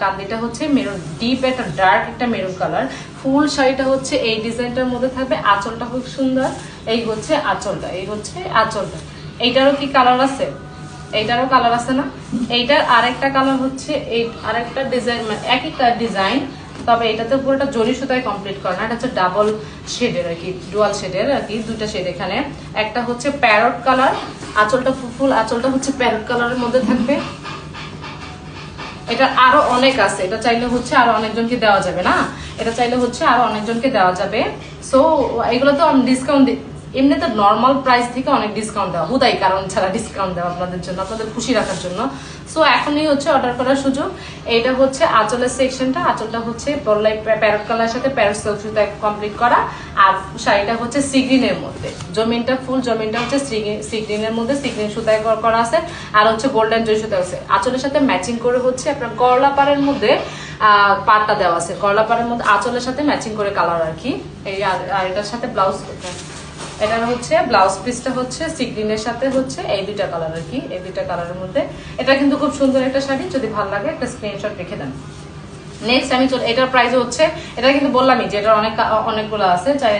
কান্দিটা হচ্ছে maroon deep একটা dark একটা মেরুন কালার ফুল শাড়িটা হচ্ছে এই ডিজাইনটার মধ্যে থাকবে। আঁচলটা খুব সুন্দর। এই হচ্ছে আঁচলটা, এই হচ্ছে আঁচলটা। এইটারও কি কালার আছে? এইটারও কালার আছে না? এইটার আরেকটা কালার হচ্ছে এই আরেকটা ডিজাইন মানে একই ডিজাইন তবে এটাতে পুরোটা জরি সুতায় কমপ্লিট করা না। এটা হচ্ছে ডাবল শেডের আর কি ডুয়াল শেডের আর কি, দুইটা শেড এখানে। একটা হচ্ছে প্যারট কালার আঁচলটা ফুল ফুল আঁচলটা হচ্ছে প্যারট কালারের মধ্যে থাকবে। এটা আরও অনেক আছে। এটা চাইলে হচ্ছে আরও অনেকজনকে দেওয়া যাবে, না? এটা চাইলে হচ্ছে আরও অনেকজনকে দেওয়া যাবে। সো এগুলো তো ডিসকাউন্ট এমনি তো নর্মাল প্রাইস থেকে অনেক ডিসকাউন্ট দেওয়া। হুদাই কারণ ছাড়া ডিসকাউন্ট দেওয়া আপনাদের জন্য, আপনাদের খুশি রাখার জন্য। সো এখনই হচ্ছে অর্ডার করার সুযোগ। এইটা হচ্ছে আঁচলের সেকশনটা আঁচলটা হচ্ছে পরলাই প্যারট কালার সাথে প্যারট সিল্ক কমপ্লিট করা। আর শাড়িটা হচ্ছে সিগ্রিনের মধ্যে। জমিনটা ফুল, জমিনটা হচ্ছে সিগ্রিনের মধ্যে, সিগ্রিন সুতায় করা আছে, আর হচ্ছে গোল্ডেন জয় সুতা আছে। আঁচলের সাথে ম্যাচিং করে হচ্ছে আপনার করলা পাড়ের মধ্যে পাড়টা দেওয়া আছে। করলা পাড়ের মধ্যে আঁচলের সাথে ম্যাচিং করে কালার আর কি। এই আর এটার সাথে ব্লাউজ এটার হচ্ছে ব্লাউজ পিসটা হচ্ছে সিগ্রিনের সাথে হচ্ছে এই দুইটা কালার আর কি। এই দুইটা কালারের মধ্যে। এটা কিন্তু খুব সুন্দর একটা শাড়ি, যদি ভালো লাগে একটা স্ক্রিনশট রেখে দেন। নেক্সট আমি চল এটার প্রাইস হচ্ছে এটা কিন্তু বললামই যে এটার অনেক অনেকগুলো আছে চাই